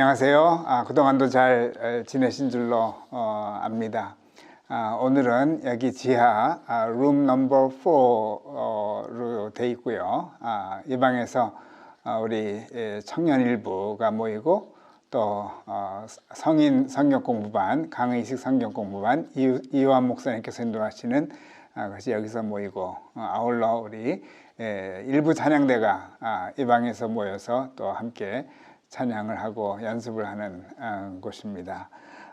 안녕하세요. 아, 그동안도 잘 에, 지내신 줄로 어, 압니다. 아, 오늘은 여기 지하 아, 룸 넘버 4로 돼 있고요. 아, 이 방에서 아, 우리 에, 청년 일부가 모이고 또 어, 성인 성경 공부반, 강의식 성경 공부반 이- 이완 목사님께서 인도하시는 아, 것이 여기서 모이고 어, 아울러 우리 에, 일부 찬양대가 아, 이 방에서 모여서 또 함께 찬양을 하고 연습을 하는 어, 곳입니다.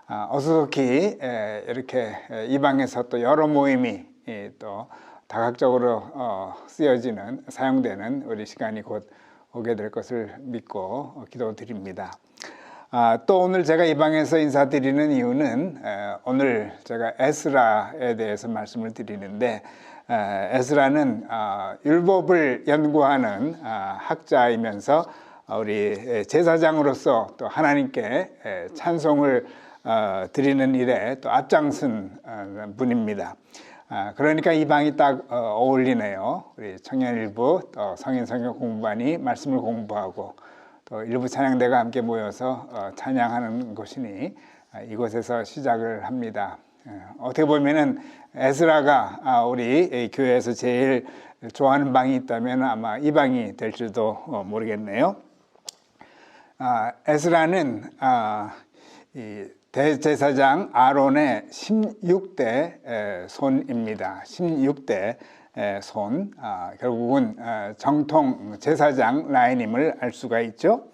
아, 어수선히 에, 이렇게 에, 이 방에서 또 여러 모임이 이, 또 다각적으로 어, 쓰여지는 사용되는 우리 시간이 곧 오게 될 것을 믿고 어, 기도드립니다. 아, 또 오늘 제가 이 방에서 인사드리는 이유는 에, 오늘 제가 에스라에 대해서 말씀을 드리는데 에, 에스라는 아, 율법을 연구하는 아, 학자이면서 우리 제사장으로서 또 하나님께 에, 찬송을 어, 드리는 일에 또 앞장선 어, 분입니다. 아, 그러니까 이 방이 딱 어, 어울리네요. 우리 청년일부 또 성인 성경 공부반이 말씀을 공부하고 또 일부 찬양대가 함께 모여서 어, 찬양하는 곳이니 아, 이곳에서 시작을 합니다. 예, 어떻게 보면은 에스라가 아, 우리 이 교회에서 제일 좋아하는 방이 있다면 아마 이 방이 될지도 어, 모르겠네요. 아, 에스라는 아, 이 대제사장 아론의 16대 에, 손입니다. 16대 에, 손. 아, 결국은 어, 정통 제사장 라인임을 알 수가 있죠.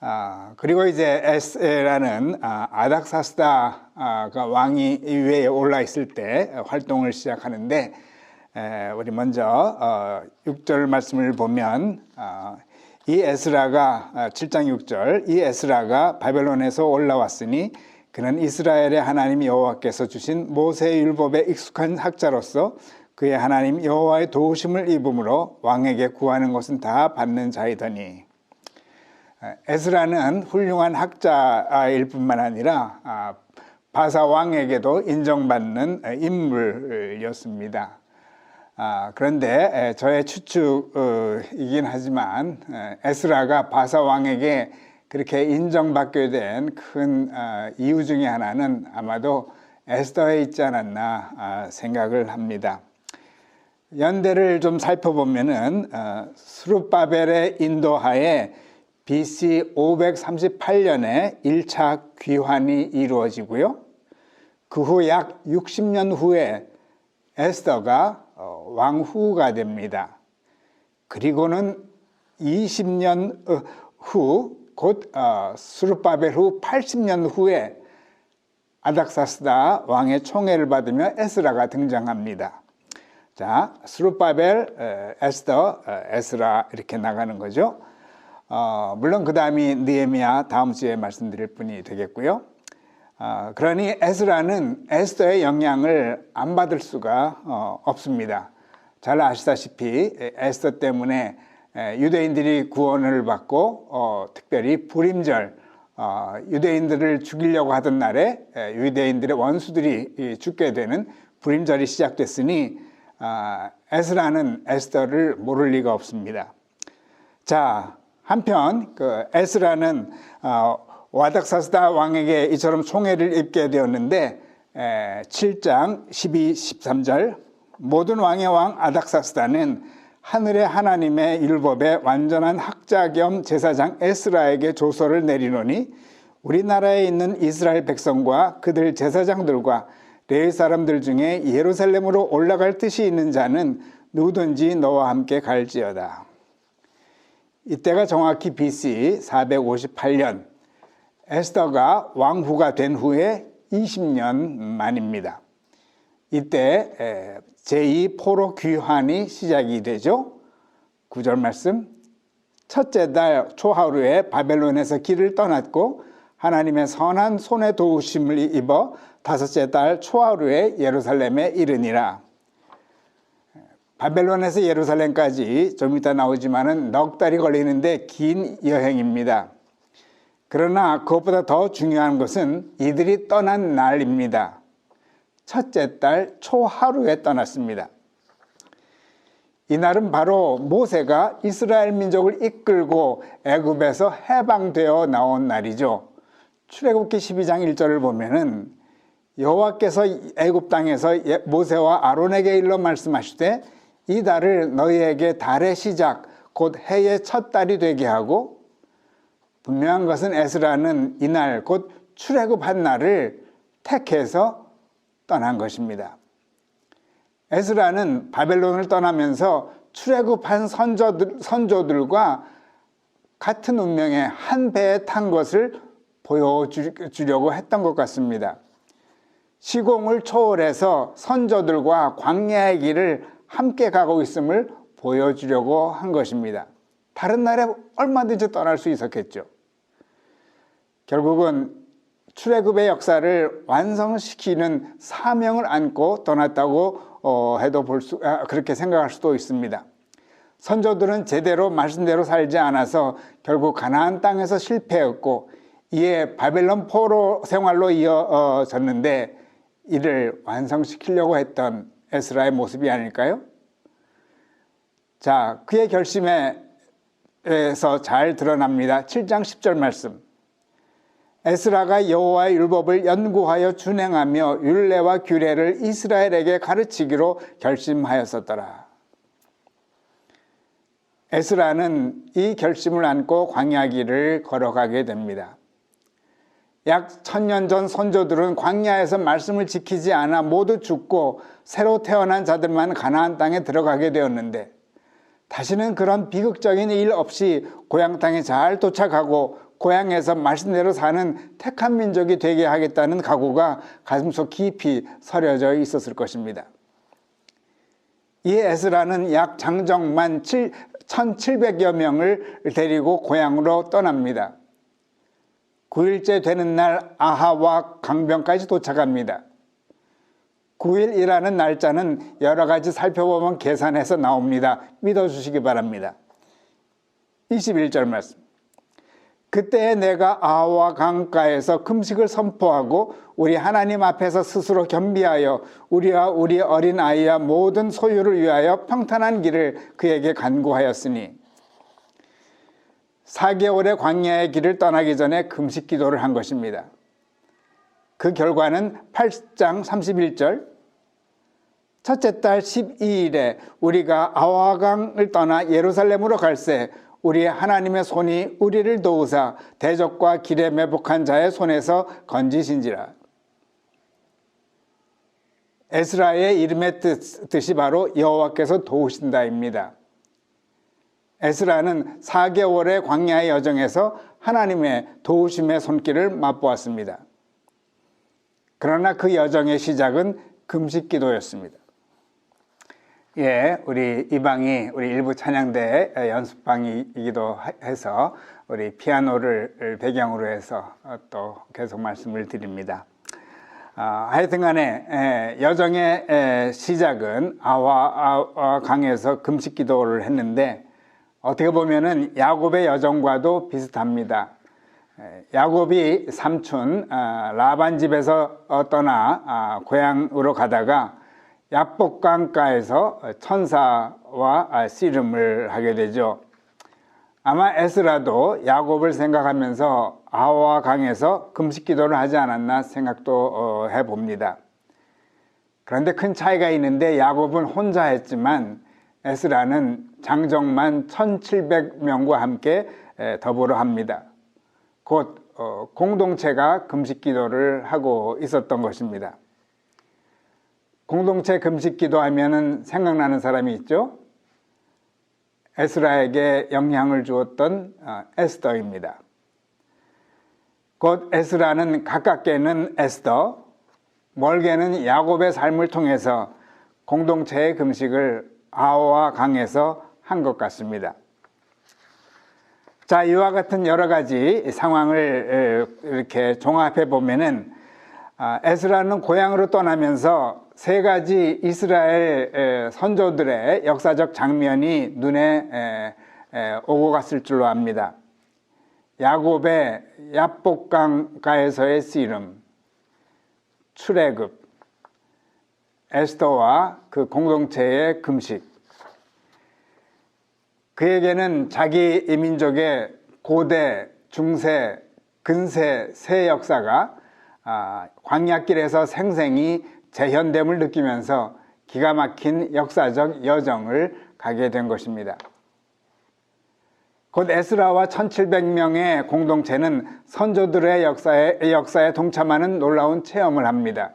아, 그리고 이제 에스라는 아, 아닥사스다가 왕이 위에 올라 있을 때 활동을 시작하는데 에, 우리 먼저 어, 6절 말씀을 보면 어, 이 에스라가 아, 7장 6절 이 에스라가 바벨론에서 올라왔으니 그는 이스라엘의 하나님 여호와께서 주신 모세의 율법에 익숙한 학자로서 그의 하나님 여호와의 도우심을 입음으로 왕에게 구하는 것은 다 받는 자이더니 에스라는 훌륭한 학자일 뿐만 아니라 아, 바사 왕에게도 인정받는 인물이었습니다. 아, 그런데 에, 저의 추측이긴 하지만 에, 에스라가 바사 왕에게 그렇게 인정받게 된 큰 이유 중에 하나는 아마도 에스더에 있지 않았나 아, 생각을 합니다. 연대를 좀 살펴보면은 어, 스룹바벨의 인도하에 BC 538년에 1차 귀환이 이루어지고요. 그 후 약 60년 후에 에스더가 어, 왕후가 됩니다. 그리고는 20년 어, 후, 곧 어, 수르바벨 후 80년 후에 아닥사스다 왕의 총애를 받으며 에스라가 등장합니다. 자, 수르바벨, 에스더, 에스라 이렇게 나가는 거죠. 어, 물론 그 다음이 느헤미야 다음 주에 말씀드릴 분이 되겠고요. 어, 그러니 에스라는 에스더의 영향을 안 받을 수가 어, 없습니다. 잘 아시다시피 에스더 때문에 유대인들이 구원을 받고 어, 특별히 불임절 어, 유대인들을 죽이려고 하던 날에 유대인들의 원수들이 죽게 되는 불임절이 시작됐으니 아, 에스라는 에스더를 모를 리가 없습니다. 자 한편 그 에스라는 어, 와닥사스다 왕에게 이처럼 총애를 입게 되었는데 에, 7장 12, 13절 모든 왕의 왕 아닥사스다는 하늘의 하나님의 율법의 완전한 학자 겸 제사장 에스라에게 조서를 내리노니 우리나라에 있는 이스라엘 백성과 그들 제사장들과 레위 사람들 중에 예루살렘으로 올라갈 뜻이 있는 자는 누구든지 너와 함께 갈지어다. 이때가 정확히 BC 458년 에스더가 왕후가 된 후에 20년 만입니다. 이때 제2 포로 귀환이 시작이 되죠. 구절 말씀. 첫째 달 초하루에 바벨론에서 길을 떠났고 하나님의 선한 손에 도우심을 입어 다섯째 달 초하루에 예루살렘에 이르니라. 바벨론에서 예루살렘까지 좀 이따 나오지만은 넉 달이 걸리는데 긴 여행입니다. 그러나 그것보다 더 중요한 것은 이들이 떠난 날입니다. 첫째 달 초하루에 떠났습니다. 이날은 바로 모세가 이스라엘 민족을 이끌고 애굽에서 해방되어 나온 날이죠. 출애굽기 12장 1절을 보면은 여호와께서 애굽 땅에서 예- 모세와 아론에게 일러 말씀하시되 이 달을 너희에게 달의 시작 곧 해의 첫 달이 되게 하고 분명한 것은 에스라는 이날 곧 출애굽한 날을 택해서 떠난 것입니다. 에스라는 바벨론을 떠나면서 출애굽한 선조들, 선조들과 같은 운명의 한 배에 탄 것을 보여주려고 했던 것 같습니다. 시공을 초월해서 선조들과 광야의 길을 함께 가고 있음을 보여주려고 한 것입니다. 다른 날에 얼마든지 떠날 수 있었겠죠. 결국은 출애굽의 역사를 완성시키는 사명을 안고 떠났다고 어, 해도 볼 수, 아, 그렇게 생각할 수도 있습니다. 선조들은 제대로 말씀대로 살지 않아서 결국 가나안 땅에서 실패했고 이에 바벨론 포로 생활로 이어졌는데 이를 완성시키려고 했던 에스라의 모습이 아닐까요? 자, 그의 결심에서 잘 드러납니다. 7장 10절 말씀. 에스라가 여호와의 율법을 연구하여 준행하며 율례와 규례를 이스라엘에게 가르치기로 결심하였었더라. 에스라는 이 결심을 안고 광야길을 걸어가게 됩니다. 약 천년 전 선조들은 광야에서 말씀을 지키지 않아 모두 죽고 새로 태어난 자들만 가나안 땅에 들어가게 되었는데 다시는 그런 비극적인 일 없이 고향 땅에 잘 도착하고 고향에서 말씀대로 사는 택한 민족이 되게 하겠다는 각오가 가슴속 깊이 서려져 있었을 것입니다. 이 에스라는 약 장정만 1700여 명을 데리고 고향으로 떠납니다. 9일째 되는 날 아하와 강변까지 도착합니다. 9일이라는 날짜는 여러 가지 살펴보면 계산해서 나옵니다. 믿어주시기 바랍니다. 21절 말씀. 그때 내가 아와 강가에서 금식을 선포하고 우리 하나님 앞에서 스스로 겸비하여 우리와 우리 어린 아이와 모든 소유를 위하여 평탄한 길을 그에게 간구하였으니 4개월의 광야의 길을 떠나기 전에 금식 기도를 한 것입니다. 그 결과는 8장 31절 첫째 달 12일에 우리가 아와강을 떠나 예루살렘으로 갈새 우리 하나님의 손이 우리를 도우사 대적과 길에 매복한 자의 손에서 건지신지라. 에스라의 이름의 뜻 이 바로 여호와께서 도우신다입니다. 에스라는 4개월의 광야의 여정에서 하나님의 도우심의 손길을 맛보았습니다. 그러나 그 여정의 시작은 금식 기도였습니다. 예, 우리 이방이 우리 일부 찬양대 연습방이기도 해서 우리 피아노를 배경으로 해서 또 계속 말씀을 드립니다. 아, 하여튼 간에 여정의 시작은 아와 강에서 금식 기도를 했는데 어떻게 보면은 야곱의 여정과도 비슷합니다. 야곱이 삼촌 아, 라반 집에서 떠나 아, 고향으로 가다가 야복강가에서 천사와 씨름을 하게 되죠. 아마 에스라도 야곱을 생각하면서 아와 강에서 금식 기도를 하지 않았나 생각도 어, 해봅니다. 그런데 큰 차이가 있는데 야곱은 혼자 했지만 에스라는 장정만 1700명과 함께 더불어 합니다. 곧 어, 공동체가 금식 기도를 하고 있었던 것입니다. 공동체 금식 기도하면 생각나는 사람이 있죠? 에스라에게 영향을 주었던 어, 에스더입니다. 곧 에스라는 가깝게는 에스더, 멀게는 야곱의 삶을 통해서 공동체의 금식을 아와 강에서 한 것 같습니다. 자, 이와 같은 여러 가지 상황을 이렇게 종합해 보면은 아, 에스라는 고향으로 떠나면서 세 가지 이스라엘 선조들의 역사적 장면이 눈에 오고 갔을 줄로 압니다. 야곱의 야복강가에서의 씨름, 출애굽, 에스더와 그 공동체의 금식, 그에게는 자기 민족의 고대, 중세, 근세 세 역사가 아, 광야길에서 생생히 재현됨을 느끼면서 기가 막힌 역사적 여정을 가게 된 것입니다. 곧 에스라와 1700명의 공동체는 선조들의 역사에, 역사에 동참하는 놀라운 체험을 합니다.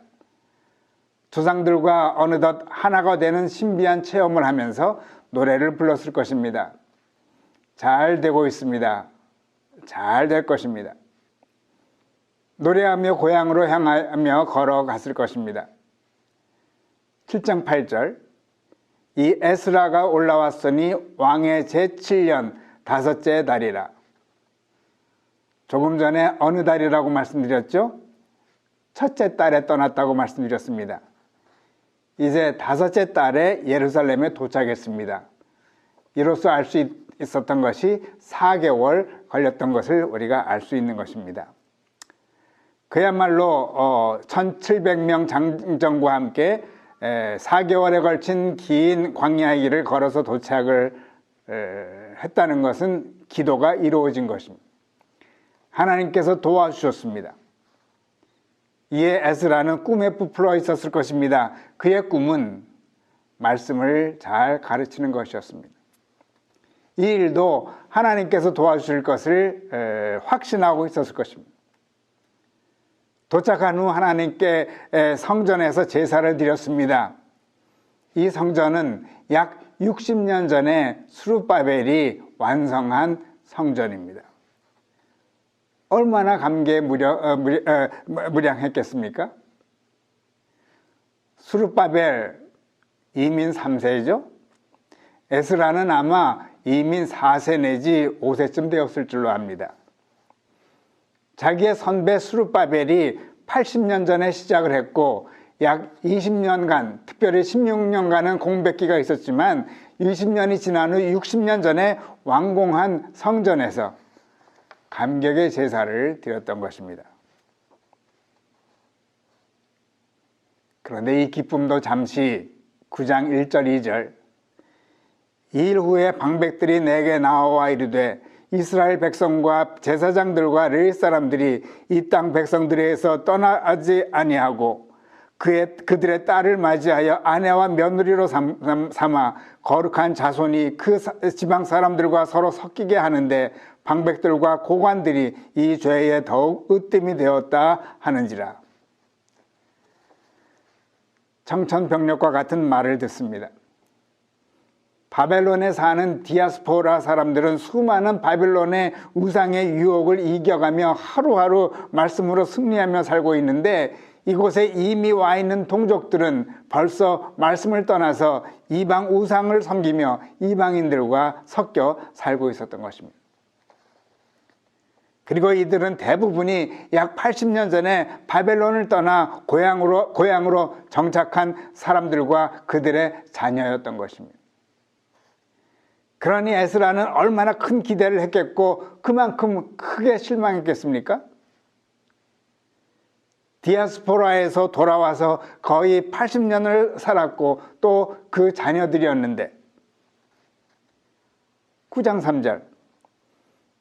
조상들과 어느덧 하나가 되는 신비한 체험을 하면서 노래를 불렀을 것입니다. 잘 되고 있습니다. 잘 될 것입니다. 노래하며 고향으로 향하며 걸어갔을 것입니다. 7장 8절 이 에스라가 올라왔으니 왕의 제7년 다섯째 달이라. 조금 전에 어느 달이라고 말씀드렸죠? 첫째 달에 떠났다고 말씀드렸습니다. 이제 다섯째 달에 예루살렘에 도착했습니다. 이로써 알 수 있었던 것이 4개월 걸렸던 것을 우리가 알 수 있는 것입니다. 그야말로 1700명 어, 장정과 함께 4개월에 걸친 긴 광야의 길을 걸어서 도착을 했다는 것은 기도가 이루어진 것입니다. 하나님께서 도와주셨습니다. 이에 에스라는 꿈에 부풀어 있었을 것입니다. 그의 꿈은 말씀을 잘 가르치는 것이었습니다. 이 일도 하나님께서 도와주실 것을 확신하고 있었을 것입니다. 도착한 후 하나님께 성전에서 제사를 드렸습니다. 이 성전은 약 60년 전에 수르바벨이 완성한 성전입니다. 얼마나 무려, 어, 어? 수르바벨 이민 3세죠. 에스라는 아마 이민 4세 내지 5세쯤 되었을 줄로 압니다. 자기의 선배 수르바벨이 80년 전에 시작을 했고 약 20년간, 특별히 16년간은 공백기가 있었지만 20년이 지난 후 60년 전에 완공한 성전에서 감격의 제사를 드렸던 것입니다. 그런데 이 기쁨도 잠시 9장 1절 2절 이 일 후에 방백들이 내게 나와 이르되 이스라엘 백성과 제사장들과 레위 사람들이 이 땅 백성들에서 떠나지 아니하고 그의 그들의 딸을 맞이하여 아내와 며느리로 삼아 거룩한 자손이 그 지방 사람들과 서로 섞이게 하는데 방백들과 고관들이 이 죄에 더욱 으뜸이 되었다 하는지라. 청천벽력과 같은 말을 듣습니다. 바벨론에 사는 디아스포라 사람들은 수많은 바벨론의 우상의 유혹을 이겨가며 하루하루 말씀으로 승리하며 살고 있는데 이곳에 이미 와 있는 동족들은 벌써 말씀을 떠나서 이방 우상을 섬기며 이방인들과 섞여 살고 있었던 것입니다. 그리고 이들은 대부분이 약 80년 전에 바벨론을 떠나 고향으로, 고향으로 정착한 사람들과 그들의 자녀였던 것입니다. 그러니 에스라는 얼마나 큰 기대를 했겠고 그만큼 크게 실망했겠습니까? 디아스포라에서 돌아와서 거의 80년을 살았고 또 그 자녀들이었는데 9장 3절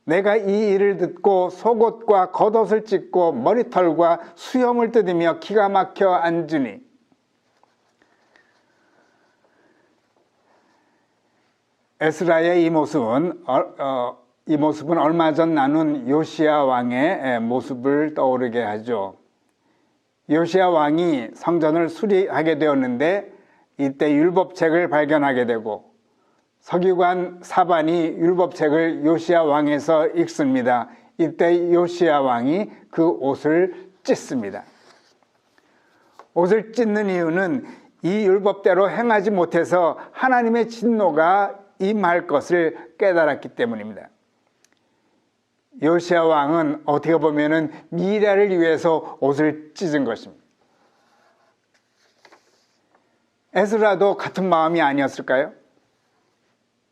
내가 이 일을 듣고 속옷과 겉옷을 찢고 머리털과 수염을 뜯으며 기가 막혀 앉으니 에스라의 이 모습은 어, 어, 이 모습은 얼마 전 나눈 요시아 왕의 모습을 떠오르게 하죠. 요시아 왕이 성전을 수리하게 되었는데 이때 율법책을 발견하게 되고 서기관 사반이 율법책을 요시아 왕에서 읽습니다. 이때 요시아 왕이 그 옷을 찢습니다. 옷을 찢는 이유는 이 율법대로 행하지 못해서 하나님의 진노가 임할 것을 깨달았기 때문입니다. 요시아 왕은 어떻게 보면은 미래를 위해서 옷을 찢은 것입니다. 에스라도 같은 마음이 아니었을까요?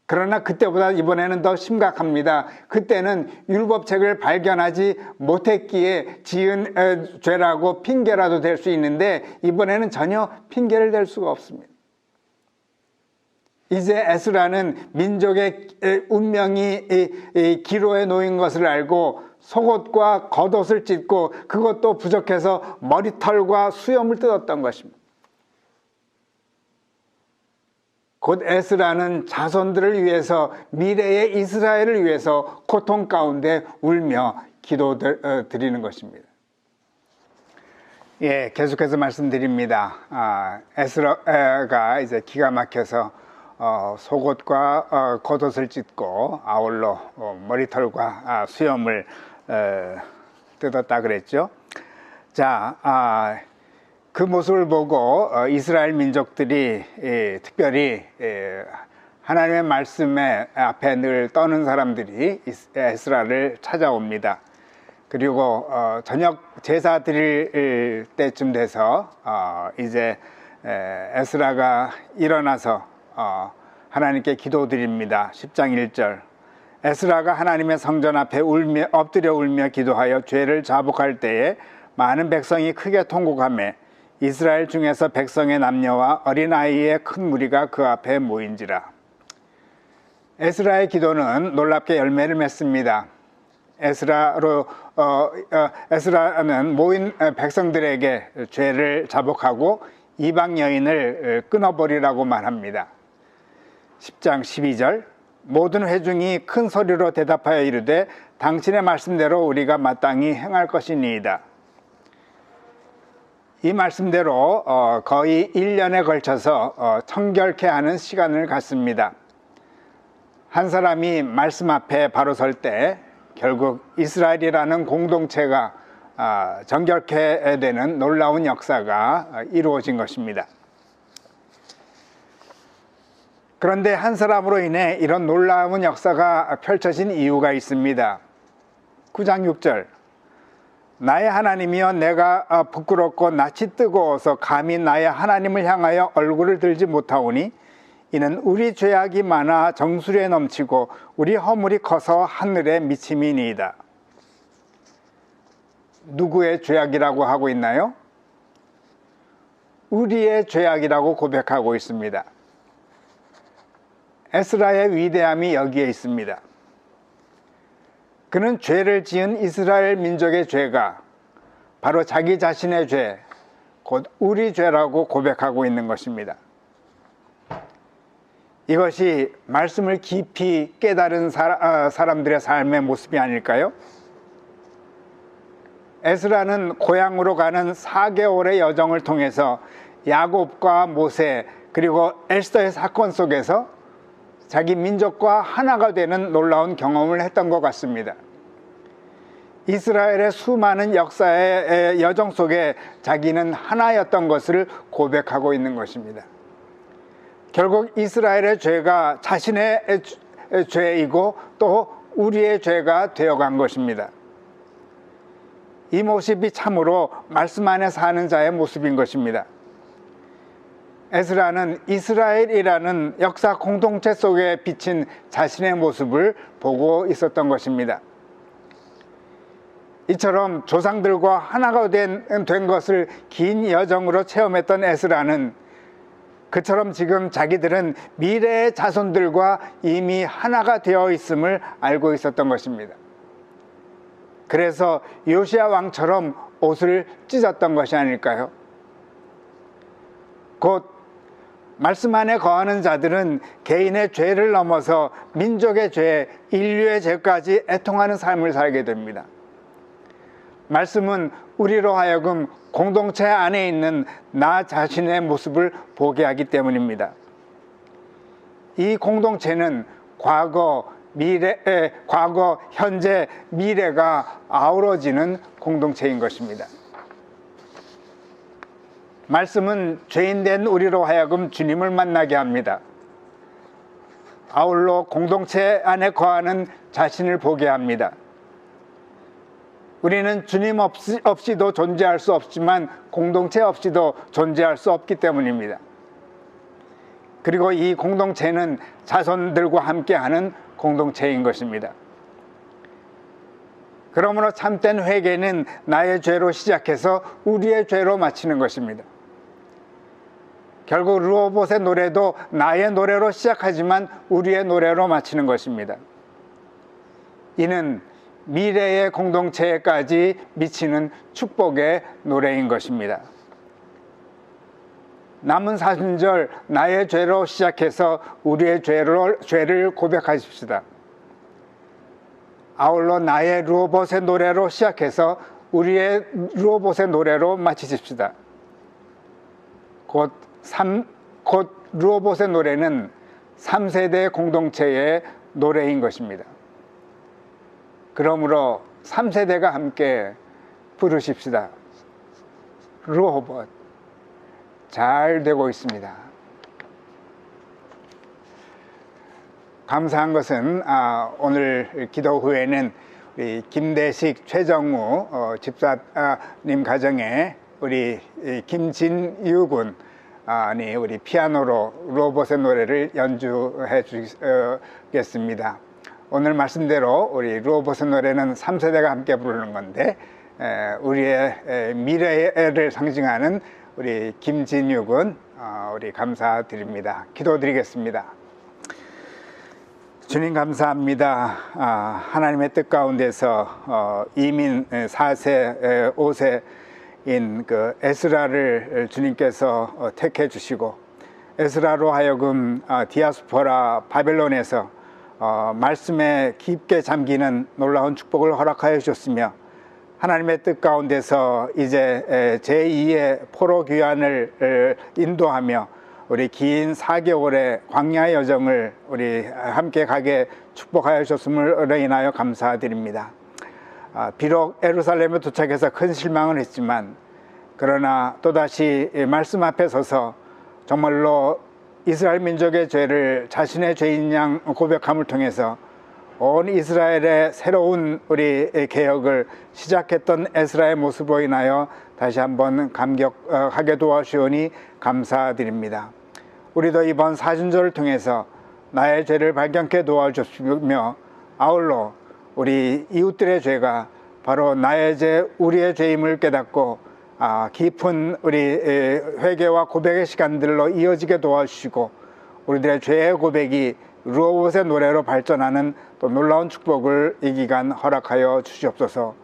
그러나 그때보다 이번에는 더 심각합니다. 그때는 율법책을 발견하지 못했기에 지은 죄라고 핑계라도 될 수 있는데 이번에는 전혀 핑계를 댈 수가 없습니다. 이제 에스라는 민족의 운명이 기로에 놓인 것을 알고 속옷과 겉옷을 찢고 그것도 부족해서 머리털과 수염을 뜯었던 것입니다. 곧 에스라는 자손들을 위해서 미래의 이스라엘을 위해서 고통 가운데 울며 기도 어, 드리는 것입니다. 예, 계속해서 말씀드립니다. 아, 에스라가 이제 기가 막혀서 어, 속옷과 어, 겉옷을 찢고 아울러 어, 머리털과 아, 수염을 어, 뜯었다 그랬죠. 자, 아, 그 모습을 보고 어, 이스라엘 민족들이 예, 특별히 예, 하나님의 말씀에 앞에 늘 떠는 사람들이 에스라를 찾아옵니다. 그리고 어, 저녁 제사 드릴 때쯤 돼서 어, 이제 에스라가 일어나서 어, 하나님께 기도드립니다. 10장 1절. 에스라가 하나님의 성전 앞에 울며 엎드려 울며 기도하여 죄를 자복할 때에 많은 백성이 크게 통곡하며 이스라엘 중에서 백성의 남녀와 어린아이의 큰 무리가 그 앞에 모인지라. 에스라의 기도는 놀랍게 열매를 맺습니다. 에스라로 어, 어, 에스라는 모인 백성들에게 죄를 자복하고 이방 여인을 끊어버리라고 말합니다. 10장 12절 모든 회중이 큰 소리로 대답하여 이르되 당신의 말씀대로 우리가 마땅히 행할 것이니이다. 이 말씀대로 어, 거의 1년에 걸쳐서 어, 청결케 하는 시간을 갖습니다. 한 사람이 말씀 앞에 바로 설 때 결국 이스라엘이라는 공동체가 아, 정결케 되는 놀라운 역사가 이루어진 것입니다. 그런데 한 사람으로 인해 이런 놀라운 역사가 펼쳐진 이유가 있습니다. 9장 6절 나의 하나님이여 내가 아, 부끄럽고 낯이 뜨거워서 감히 나의 하나님을 향하여 얼굴을 들지 못하오니 이는 우리 죄악이 많아 정수리에 넘치고 우리 허물이 커서 하늘에 미침이니이다. 누구의 죄악이라고 하고 있나요? 우리의 죄악이라고 고백하고 있습니다. 에스라의 위대함이 여기에 있습니다. 그는 죄를 지은 이스라엘 민족의 죄가 바로 자기 자신의 죄, 곧 우리 죄라고 고백하고 있는 것입니다. 이것이 말씀을 깊이 깨달은 아, 사람들의 삶의 모습이 아닐까요? 에스라는 고향으로 가는 4개월의 여정을 통해서 야곱과 모세 그리고 에스더의 사건 속에서 자기 민족과 하나가 되는 놀라운 경험을 했던 것 같습니다. 이스라엘의 수많은 역사의 여정 속에 자기는 하나였던 것을 고백하고 있는 것입니다. 결국 이스라엘의 죄가 자신의 죄이고 또 우리의 죄가 되어간 것입니다. 이 모습이 참으로 말씀 안에 사는 자의 모습인 것입니다. 에스라는 이스라엘이라는 역사 공동체 속에 비친 자신의 모습을 보고 있었던 것입니다. 이처럼 조상들과 하나가 된, 된 것을 긴 여정으로 체험했던 에스라는 그처럼 지금 자기들은 미래의 자손들과 이미 하나가 되어 있음을 알고 있었던 것입니다. 그래서 요시아 왕처럼 옷을 찢었던 것이 아닐까요? 곧 말씀 안에 거하는 자들은 개인의 죄를 넘어서 민족의 죄, 인류의 죄까지 애통하는 삶을 살게 됩니다. 말씀은 우리로 하여금 공동체 안에 있는 나 자신의 모습을 보게 하기 때문입니다. 이 공동체는 과거, 미래, 과거, 현재, 미래가 아우러지는 공동체인 것입니다. 말씀은 죄인된 우리로 하여금 주님을 만나게 합니다. 아울러 공동체 안에 거하는 자신을 보게 합니다. 우리는 주님 없이, 없이도 존재할 수 없지만 공동체 없이도 존재할 수 없기 때문입니다. 그리고 이 공동체는 자손들과 함께하는 공동체인 것입니다. 그러므로 참된 회개는 나의 죄로 시작해서 우리의 죄로 마치는 것입니다. 결국 루오봇의 노래도 나의 노래로 시작하지만 우리의 노래로 마치는 것입니다. 이는 미래의 공동체에까지 미치는 축복의 노래인 것입니다. 남은 사순절 나의 죄로 시작해서 우리의 죄를, 죄를 고백하십시다. 아울러 나의 루오봇의 노래로 시작해서 우리의 루오봇의 노래로 마치십시다. 곧, 3, 곧 루오봇의 노래는 3세대 공동체의 노래인 것입니다. 그러므로 3세대가 함께 부르십시다. 루오봇. 잘 되고 있습니다. 감사한 것은 아, 오늘 기도 후에는 우리 김대식 최정우 어, 집사님 가정에 우리 김진유 군 아니 우리 피아노로 로봇의 노래를 연주해 주겠습니다. 오늘 말씀대로 우리 로봇의 노래는 3세대가 함께 부르는 건데 에, 우리의 에, 미래를 상징하는 우리 김진유 군 어, 우리 감사드립니다. 기도드리겠습니다. 주님 감사합니다. 아, 하나님의 뜻 가운데서 어, 이민 4세, 5세 인 그 에스라를 주님께서 어, 택해 주시고 에스라로 하여금 어, 디아스포라 바벨론에서 어, 말씀에 깊게 잠기는 놀라운 축복을 허락하여 주셨으며 하나님의 뜻 가운데서 이제 제2의 포로 귀환을 인도하며 우리 긴 4개월의 광야 여정을 우리 함께 가게 축복하여 주셨음을 인하여 감사드립니다. 아, 비록 에루살렘에 도착해서 큰 실망을 했지만 그러나 또다시 말씀 앞에 서서 정말로 이스라엘 민족의 죄를 자신의 죄인 양 고백함을 통해서 온 이스라엘의 새로운 우리 개혁을 시작했던 에스라의 모습으로 인하여 다시 한번 감격하게 도와주오니 감사드립니다. 우리도 이번 사순절을 통해서 나의 죄를 발견케 도와주시며 아울러 우리 이웃들의 죄가 바로 나의 죄, 우리의 죄임을 깨닫고 아, 깊은 우리 회개와 고백의 시간들로 이어지게 도와주시고 우리들의 죄의 고백이 루어봇의 노래로 발전하는 또 놀라운 축복을 이 기간 허락하여 주시옵소서.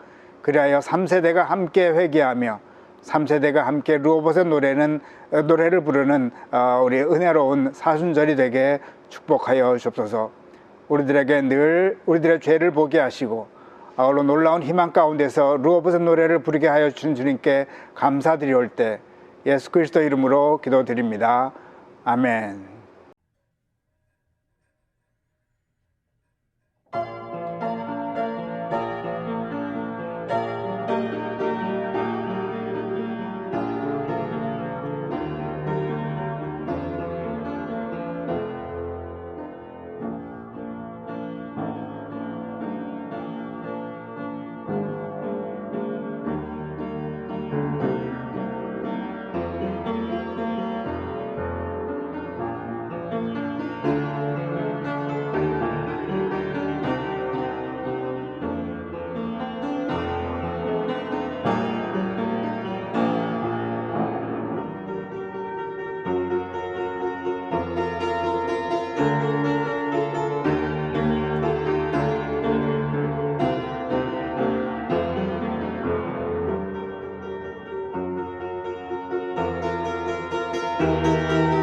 그리하여 3세대가 함께 회개하며 3세대가 함께 루어봇의 노래는 노래를 부르는 어, 우리 은혜로운 사순절이 되게 축복하여 주옵소서. 우리들에게 늘 우리들의 죄를 보게 하시고 아울러 놀라운 희망 가운데서 루어봇의 노래를 부르게 하여 주신 주님께 감사드리올 때 예수 그리스도 이름으로 기도드립니다. 아멘. Música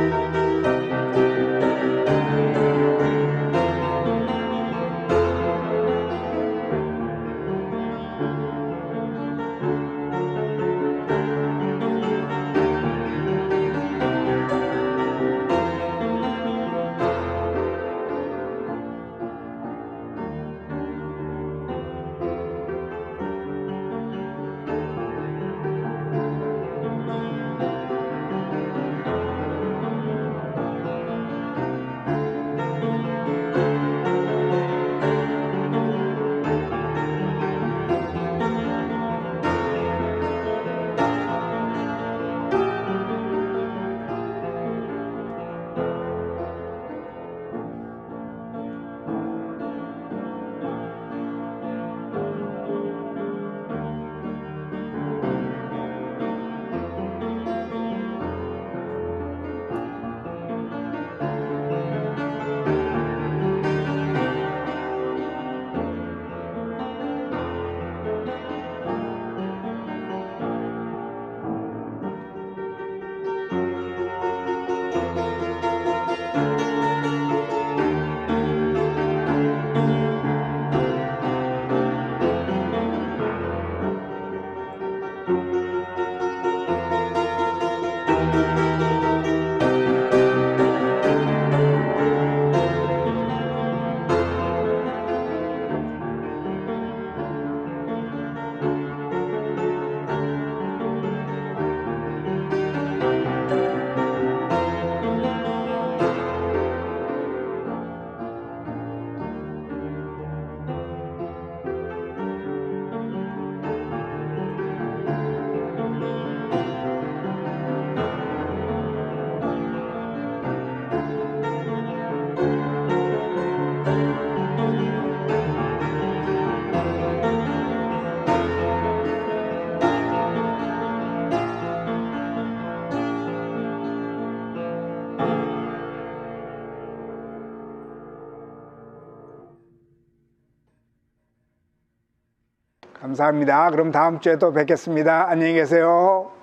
감사합니다. 그럼 다음 주에 또 뵙겠습니다. 안녕히 계세요.